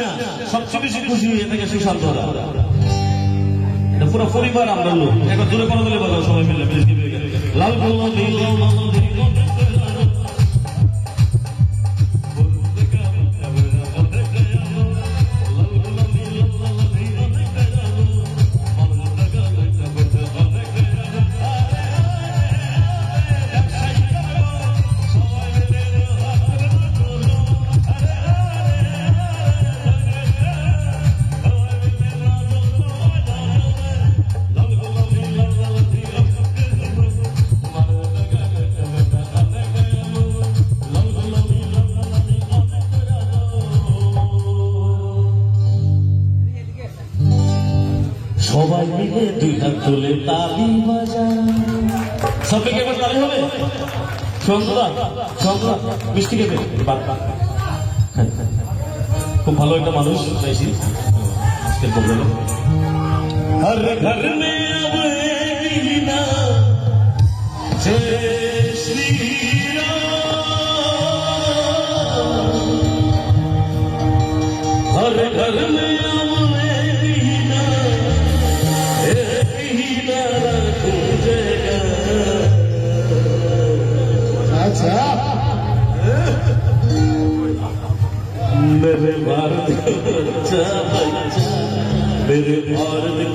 না সবচেয়ে বেশি খুশি হয়ে এটা পুরো পরিবার আমরা লোক একবার দূরে কোনো দলে বলো সবাই মিলে লাল বললাম সবাই মিলে দুই হাত তুলে তালি বাজান সবাইকে এবার তালি হবে? সন্ধ্যা মিষ্টি খুব ভালো একটা মানুষ, চাইছি। আজকে বলবেন হর ঘর হর ঘর মে আচ্ছা मेरे भारत का बच्चा बच्चा मेरे भारत का बच्चा बच्चा